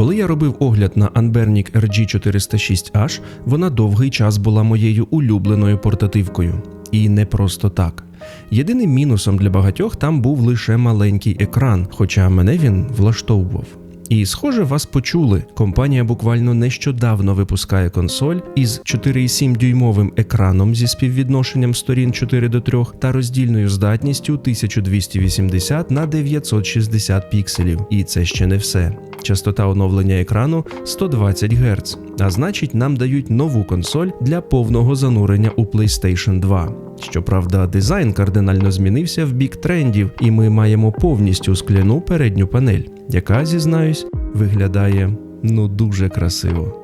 Коли я робив огляд на Anbernic RG406H, вона довгий час була моєю улюбленою портативкою. І не просто так. Єдиним мінусом для багатьох там був лише маленький екран, хоча мене він влаштовував. І, схоже, вас почули. Компанія буквально нещодавно випускає консоль із 4,7 дюймовим екраном зі співвідношенням сторін 4 до 3 та роздільною здатністю 1280 на 960 пікселів. І це ще не все. Частота оновлення екрану 120 Гц, а значить, нам дають нову консоль для повного занурення у PlayStation 2. Щоправда, дизайн кардинально змінився в бік трендів, і ми маємо повністю скляну передню панель, яка, зізнаюсь, виглядає ну дуже красиво.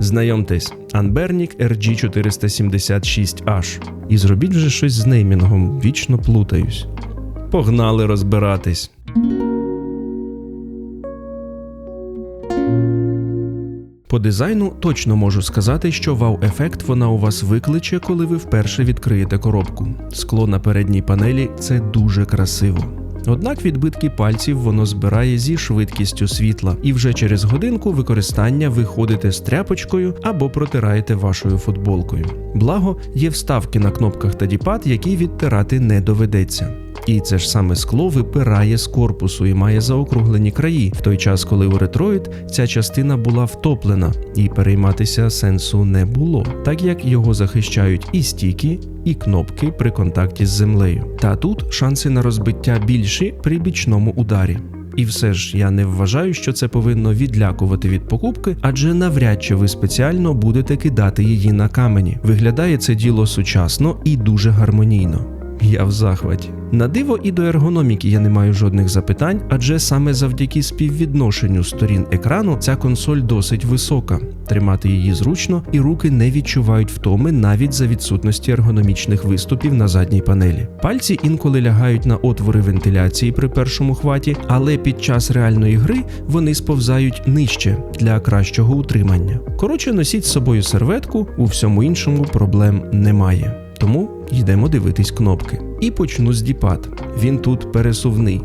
Знайомтесь, Anbernic RG476H. І зробіть вже щось з неймінгом, вічно плутаюсь. Погнали розбиратись. По дизайну точно можу сказати, що вау-ефект вона у вас викличе, коли ви вперше відкриєте коробку. Скло на передній панелі це дуже красиво. Однак відбитки пальців воно збирає зі швидкістю світла, і вже через годинку використання ви ходите з тряпочкою або протираєте вашою футболкою. Благо, є вставки на кнопках та діпад, які відтирати не доведеться. І це ж саме скло випирає з корпусу і має заокруглені краї, в той час, коли у ретроїд ця частина була втоплена, і перейматися сенсу не було, так як його захищають і стіки, і кнопки при контакті з землею. Та тут шанси на розбиття більші при бічному ударі. І все ж я не вважаю, що це повинно відлякувати від покупки, адже навряд чи ви спеціально будете кидати її на камені. Виглядає це діло сучасно і дуже гармонійно. Я в захваті. На диво і до ергономіки я не маю жодних запитань, адже саме завдяки співвідношенню сторін екрану ця консоль досить висока. Тримати її зручно, і руки не відчувають втоми навіть за відсутності ергономічних виступів на задній панелі. Пальці інколи лягають на отвори вентиляції при першому хваті, але під час реальної гри вони сповзають нижче для кращого утримання. Коротше, носіть з собою серветку, у всьому іншому проблем немає. Тому йдемо дивитись кнопки. І почну з діпад. Він тут пересувний.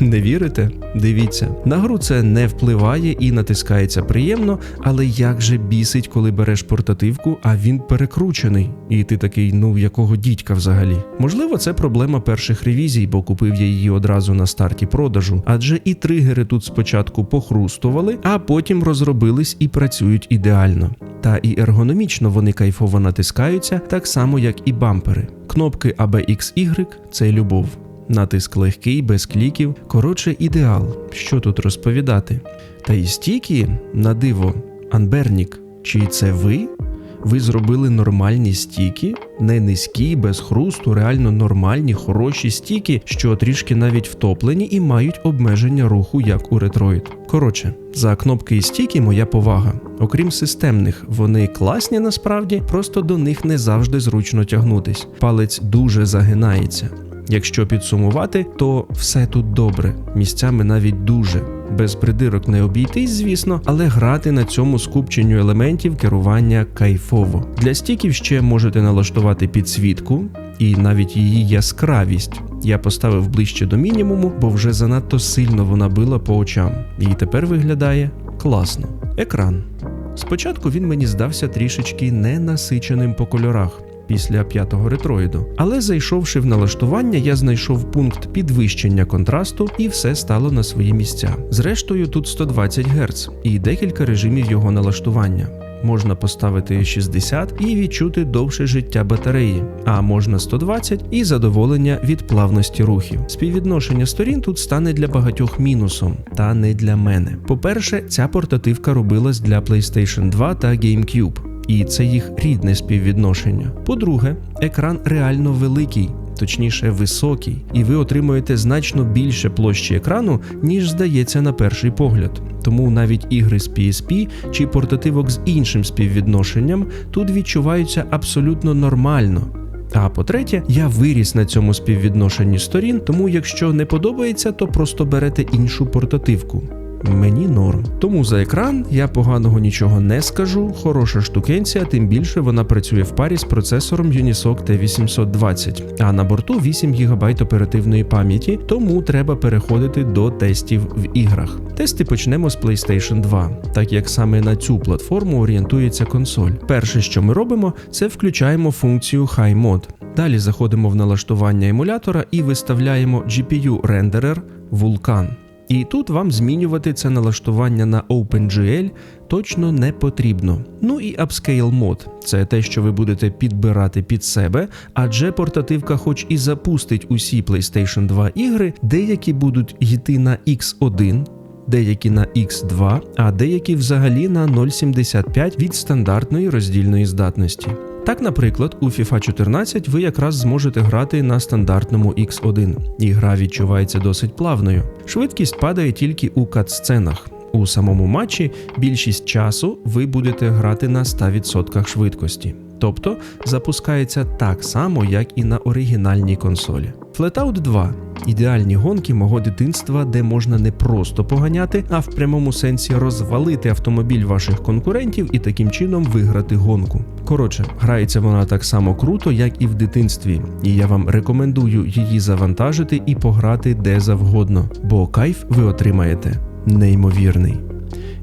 Не вірите? Дивіться, на гру це не впливає і натискається приємно, але як же бісить, коли береш портативку, а він перекручений, і ти такий, ну якого дідька взагалі? Можливо, це проблема перших ревізій, бо купив я її одразу на старті продажу, адже і тригери тут спочатку похрустували, а потім розробились і працюють ідеально. Та і ергономічно вони кайфово натискаються, так само як і бампери. Кнопки ABXY – це любов. Натиск легкий, без кліків. Коротше, ідеал. Що тут розповідати? Та і стіки, на диво, Анбернік, чи це ви? Ви зробили нормальні стіки, не низькі, без хрусту, реально нормальні, хороші стіки, що трішки навіть втоплені і мають обмеження руху, як у ретроїд. Коротше, за кнопки і стіки моя повага. Окрім системних, вони класні насправді, просто до них не завжди зручно тягнутись. Палець дуже загинається. Якщо підсумувати, то все тут добре, місцями навіть дуже. Без придирок не обійтись, звісно, але грати на цьому скупченню елементів керування кайфово. Для стіків ще можете налаштувати підсвітку і навіть її яскравість. Я поставив ближче до мінімуму, бо вже занадто сильно вона била по очам. І тепер виглядає класно. Екран. Спочатку він мені здався трішечки ненасиченим по кольорах після п'ятого ретроїду. Але зайшовши в налаштування, я знайшов пункт підвищення контрасту і все стало на свої місця. Зрештою, тут 120 Гц і декілька режимів його налаштування. Можна поставити 60 і відчути довше життя батареї, а можна 120 і задоволення від плавності рухів. Співвідношення сторін тут стане для багатьох мінусом, та не для мене. По-перше, ця портативка робилась для PlayStation 2 та GameCube і це їх рідне співвідношення. По-друге, екран реально великий. Точніше, високий, і ви отримуєте значно більше площі екрану, ніж здається на перший погляд. Тому навіть ігри з PSP чи портативок з іншим співвідношенням тут відчуваються абсолютно нормально. А по-третє, я виріс на цьому співвідношенні сторін, тому якщо не подобається, то просто берете іншу портативку. Мені норм. Тому за екран я поганого нічого не скажу. Хороша штукенція, тим більше вона працює в парі з процесором Unisoc T820, а на борту 8 ГБ оперативної пам'яті, тому треба переходити до тестів в іграх. Тести почнемо з PlayStation 2, так як саме на цю платформу орієнтується консоль. Перше, що ми робимо, це включаємо функцію High Mod. Далі заходимо в налаштування емулятора і виставляємо GPU рендерер Vulkan. І тут вам змінювати це налаштування на OpenGL точно не потрібно. Ну і Upscale Mod – це те, що ви будете підбирати під себе, адже портативка, хоч і запустить усі PlayStation 2 ігри, деякі будуть йти на X1. Деякі на X2, а деякі взагалі на 0,75 від стандартної роздільної здатності. Так, наприклад, у FIFA 14 ви якраз зможете грати на стандартному X1, і гра відчувається досить плавною. Швидкість падає тільки у кат-сценах. У самому матчі більшість часу ви будете грати на 100% швидкості, тобто запускається так само, як і на оригінальній консолі. Flatout 2 ідеальні гонки мого дитинства, де можна не просто поганяти, а в прямому сенсі розвалити автомобіль ваших конкурентів і таким чином виграти гонку. Коротше, грається вона так само круто, як і в дитинстві, і я вам рекомендую її завантажити і пограти де завгодно, бо кайф ви отримаєте неймовірний.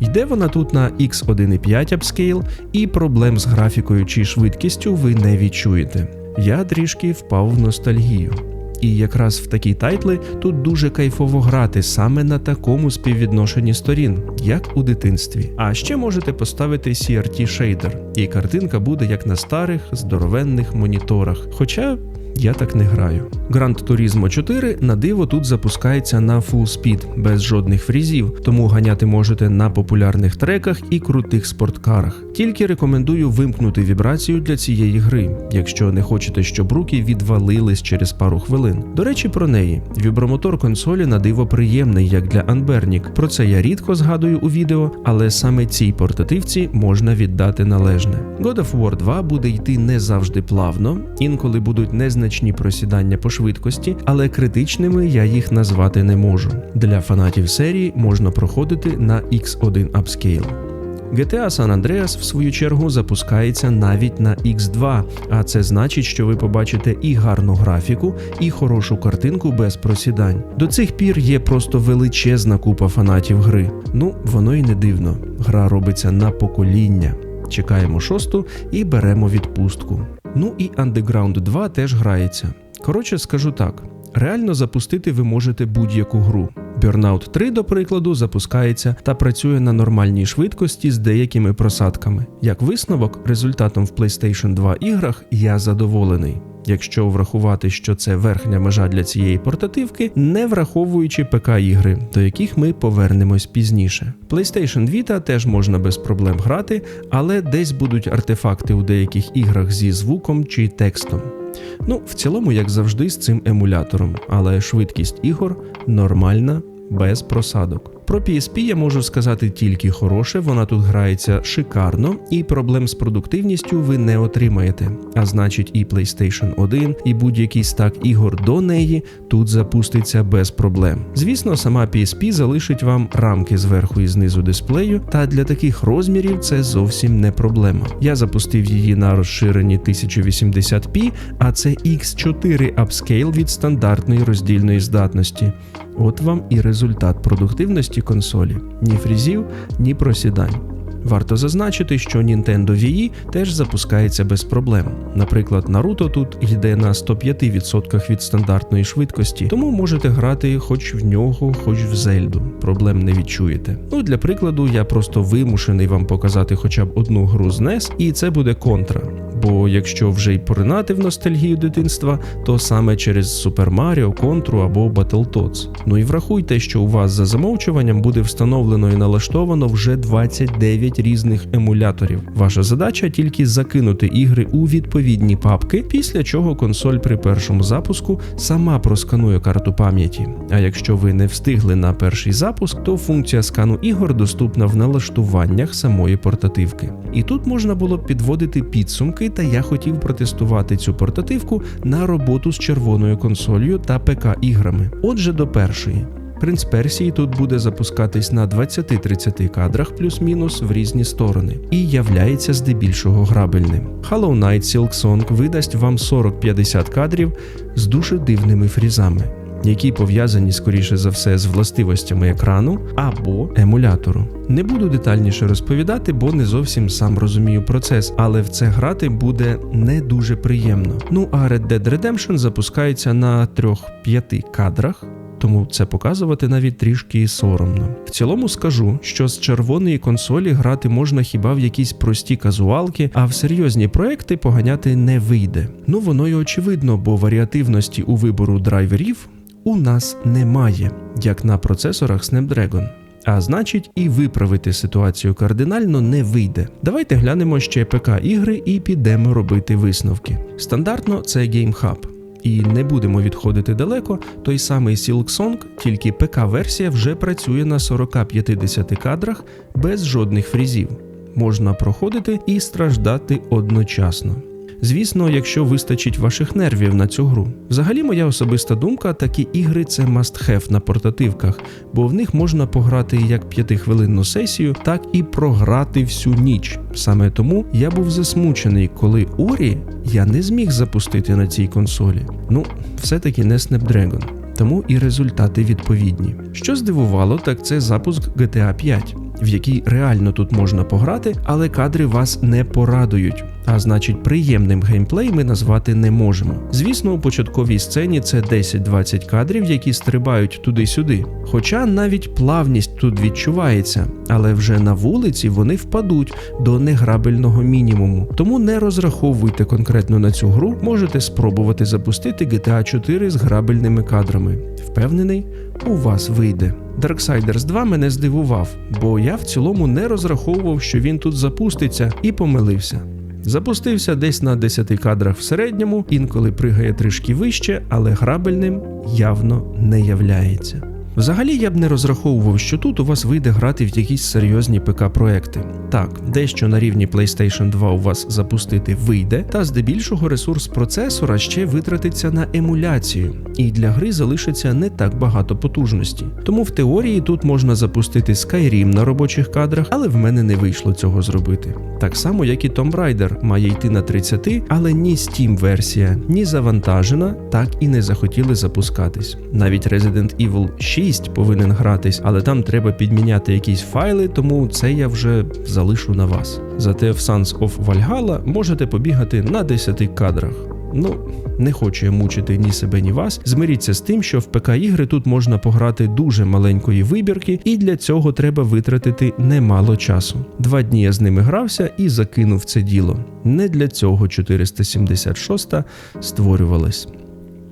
Йде вона тут на X1.5 Upscale, і проблем з графікою чи швидкістю ви не відчуєте. Я трішки впав в ностальгію. І якраз в такі тайтли тут дуже кайфово грати саме на такому співвідношенні сторін, як у дитинстві. А ще можете поставити CRT шейдер, і картинка буде як на старих здоровенних моніторах. Хоча я так не граю. Gran Turismo 4 на диво тут запускається на full speed, без жодних фрізів, тому ганяти можете на популярних треках і крутих спорткарах. Тільки рекомендую вимкнути вібрацію для цієї гри, якщо не хочете, щоб руки відвалились через пару хвилин. До речі, про неї вібромотор консолі на диво приємний, як для Unburnic. Про це я рідко згадую у відео, але саме цій портативці можна віддати належне. God of War 2 буде йти не завжди плавно, інколи будуть незначні просідання по швидкості, але критичними я їх назвати не можу. Для фанатів серії можна проходити на X1 Upscale. GTA San Andreas, в свою чергу, запускається навіть на X2, а це значить, що ви побачите і гарну графіку, і хорошу картинку без просідань. До цих пір є просто величезна купа фанатів гри. Ну, воно й не дивно. Гра робиться на покоління. Чекаємо шосту і беремо відпустку. Ну і Underground 2 теж грається. Коротше, скажу так: реально запустити ви можете будь-яку гру. Burnout 3, до прикладу, запускається та працює на нормальній швидкості з деякими просадками. Як висновок, результатом в PlayStation 2 іграх я задоволений. Якщо врахувати, що це верхня межа для цієї портативки, не враховуючи ПК-ігри, до яких ми повернемось пізніше. PlayStation Vita теж можна без проблем грати, але десь будуть артефакти у деяких іграх зі звуком чи текстом. Ну, в цілому, як завжди, з цим емулятором, але швидкість ігор нормальна, без просадок. Про PSP я можу сказати тільки хороше, вона тут грається шикарно, і проблем з продуктивністю ви не отримаєте. А значить, і PlayStation 1, і будь-який стак ігор до неї тут запуститься без проблем. Звісно, сама PSP залишить вам рамки зверху і знизу дисплею, та для таких розмірів це зовсім не проблема. Я запустив її на розширенні 1080p, а це X4 Upscale від стандартної роздільної здатності. От вам і результат продуктивності консолі: ні фрізів, ні просідань. Варто зазначити, що Nintendo Wii теж запускається без проблем. Наприклад, Naruto тут йде на 105% від стандартної швидкості, тому можете грати хоч в нього, хоч в Зельду. Проблем не відчуєте. Ну для прикладу, я просто вимушений вам показати хоча б одну гру з NES, і це буде контра. Бо якщо вже й поринати в ностальгію дитинства, то саме через Super Mario, Контру або Battletoads. Ну і врахуйте, що у вас за замовчуванням буде встановлено і налаштовано вже 29 різних емуляторів. Ваша задача тільки закинути ігри у відповідні папки, після чого консоль при першому запуску сама просканує карту пам'яті. А якщо ви не встигли на перший запуск, то функція скану ігор доступна в налаштуваннях самої портативки. І тут можна було б підводити підсумки, та я хотів протестувати цю портативку на роботу з червоною консолью та ПК іграми. Отже, до першої. Принц Персії тут буде запускатись на 20-30 кадрах плюс-мінус в різні сторони і являється здебільшого грабельним. Hollow Knight Silksong видасть вам 40-50 кадрів з дуже дивними фрізами які пов'язані скоріше за все з властивостями екрану або емулятору. Не буду детальніше розповідати, бо не зовсім сам розумію процес, але в це грати буде не дуже приємно. Ну а Red Dead Redemption запускається на 3-5 кадрах. Тому це показувати навіть трішки соромно. В цілому скажу, що з червоної консолі грати можна хіба в якісь прості казуалки, а в серйозні проекти поганяти не вийде. Ну воно й очевидно, бо варіативності у вибору драйверів у нас немає, як на процесорах Snapdragon. А значить, і виправити ситуацію кардинально не вийде. Давайте глянемо ще ПК-ігри і підемо робити висновки. Стандартно це GameHub. І не будемо відходити далеко, той самий Silksong, тільки ПК-версія вже працює на 40-50 кадрах без жодних фрізів. Можна проходити і страждати одночасно. Звісно, якщо вистачить ваших нервів на цю гру. Взагалі, моя особиста думка, такі ігри це must-have на портативках, бо в них можна пограти як п'ятихвилинну сесію, так і програти всю ніч. Саме тому я був засмучений, коли Орі я не зміг запустити на цій консолі. Ну, все-таки не Snapdragon. Тому і результати відповідні. Що здивувало, так це запуск GTA 5 в якій реально тут можна пограти, але кадри вас не порадують. А значить, приємним геймплей ми назвати не можемо. Звісно, у початковій сцені це 10-20 кадрів, які стрибають туди-сюди. Хоча навіть плавність тут відчувається, але вже на вулиці вони впадуть до неграбельного мінімуму. Тому не розраховуйте конкретно на цю гру, можете спробувати запустити GTA 4 з грабельними кадрами. Впевнений, у вас вийде. Darksiders 2 мене здивував, бо я в цілому не розраховував, що він тут запуститься, і помилився. Запустився десь на 10 кадрах в середньому, інколи пригає трішки вище, але грабельним явно не являється. Взагалі я б не розраховував, що тут у вас вийде грати в якісь серйозні ПК-проекти. Так, дещо на рівні PlayStation 2 у вас запустити вийде, та здебільшого ресурс процесора ще витратиться на емуляцію, і для гри залишиться не так багато потужності. Тому в теорії тут можна запустити Skyrim на робочих кадрах, але в мене не вийшло цього зробити. Так само, як і Tomb Raider має йти на 30, але ні Steam версія, ні завантажена, так і не захотіли запускатись. Навіть Resident Evil 6 6 повинен гратись, але там треба підміняти якісь файли, тому це я вже залишу на вас. Зате в Sons of Valhalla можете побігати на 10 кадрах. Ну, не хочу я мучити ні себе, ні вас. Змиріться з тим, що в ПК-ігри тут можна пограти дуже маленької вибірки, і для цього треба витратити немало часу. Два дні я з ними грався і закинув це діло. Не для цього 476 створювалась.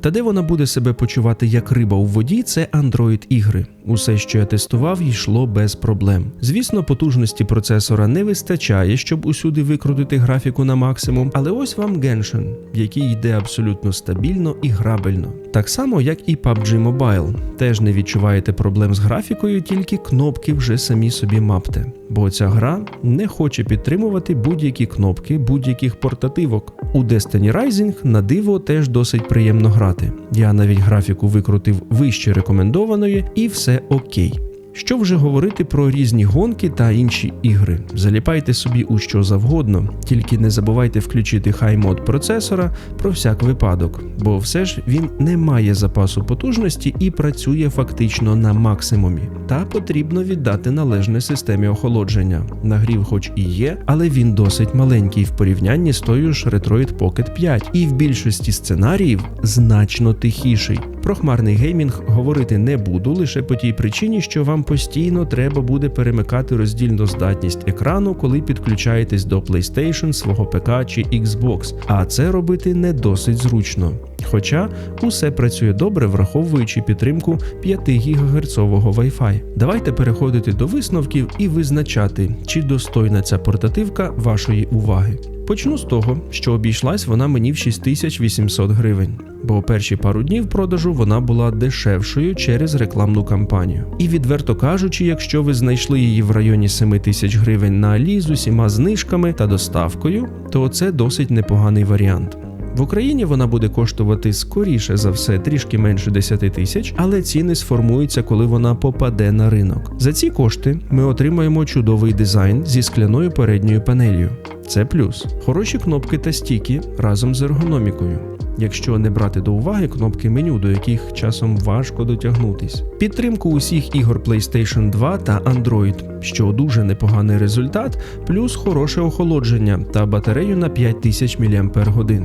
Та де вона буде себе почувати як риба у воді, це Android ігри. Усе, що я тестував, йшло без проблем. Звісно, потужності процесора не вистачає, щоб усюди викрутити графіку на максимум, але ось вам Genshin, який йде абсолютно стабільно і грабельно. Так само, як і PUBG Mobile. Теж не відчуваєте проблем з графікою, тільки кнопки вже самі собі мапте. Бо ця гра не хоче підтримувати будь-які кнопки будь-яких портативок. У Destiny Rising на диво теж досить приємно грати. Я навіть графіку викрутив вище рекомендованої, і все окей. Що вже говорити про різні гонки та інші ігри. Заліпайте собі у що завгодно, тільки не забувайте включити хай мод процесора про всяк випадок, бо все ж він не має запасу потужності і працює фактично на максимумі. Та потрібно віддати належне системі охолодження. Нагрів, хоч і є, але він досить маленький в порівнянні з тою ж Retroid Pocket 5, і в більшості сценаріїв значно тихіший. Про хмарний геймінг говорити не буду лише по тій причині, що вам постійно треба буде перемикати роздільну здатність екрану, коли підключаєтесь до PlayStation, свого ПК чи Xbox, а це робити не досить зручно. Хоча усе працює добре, враховуючи підтримку 5 ГГц Wi-Fi. Давайте переходити до висновків і визначати, чи достойна ця портативка вашої уваги. Почну з того, що обійшлась вона мені в 6800 гривень, бо перші пару днів продажу вона була дешевшою через рекламну кампанію. І відверто кажучи, якщо ви знайшли її в районі 7000 гривень на Алі з усіма знижками та доставкою, то це досить непоганий варіант В Україні вона буде коштувати скоріше за все трішки менше 10 тисяч, але ціни сформуються, коли вона попаде на ринок. За ці кошти ми отримаємо чудовий дизайн зі скляною передньою панелью. Це плюс. Хороші кнопки та стіки разом з ергономікою. Якщо не брати до уваги кнопки меню, до яких часом важко дотягнутись. Підтримку усіх ігор PlayStation 2 та Android, що дуже непоганий результат, плюс хороше охолодження та батарею на 5000 мАч.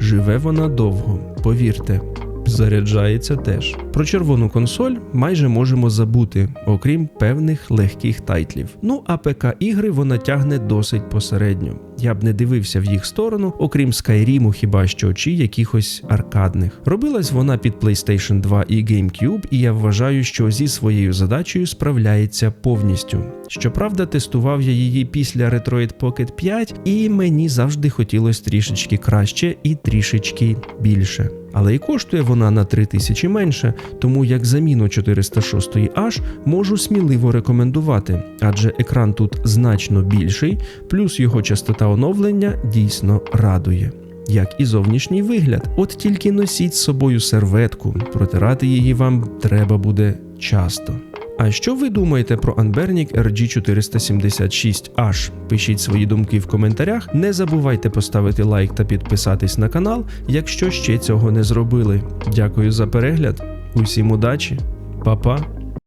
Живе вона довго, повірте. Заряджається теж. Про червону консоль майже можемо забути, окрім певних легких тайтлів. Ну а ПК ігри вона тягне досить посередньо. Я б не дивився в їх сторону, окрім Skyrim, хіба що чи якихось аркадних. Робилась вона під PlayStation 2 і GameCube, і я вважаю, що зі своєю задачею справляється повністю. Щоправда, тестував я її після Retroid Pocket 5, і мені завжди хотілося трішечки краще і трішечки більше. Але і коштує вона на 3 тисячі менше, тому як заміну 406H можу сміливо рекомендувати, адже екран тут значно більший, плюс його частота оновлення дійсно радує. Як і зовнішній вигляд, от тільки носіть з собою серветку, протирати її вам треба буде часто. А що ви думаєте про Анбернік RG476H? Пишіть свої думки в коментарях. Не забувайте поставити лайк та підписатись на канал, якщо ще цього не зробили. Дякую за перегляд. Усім удачі, Па-па!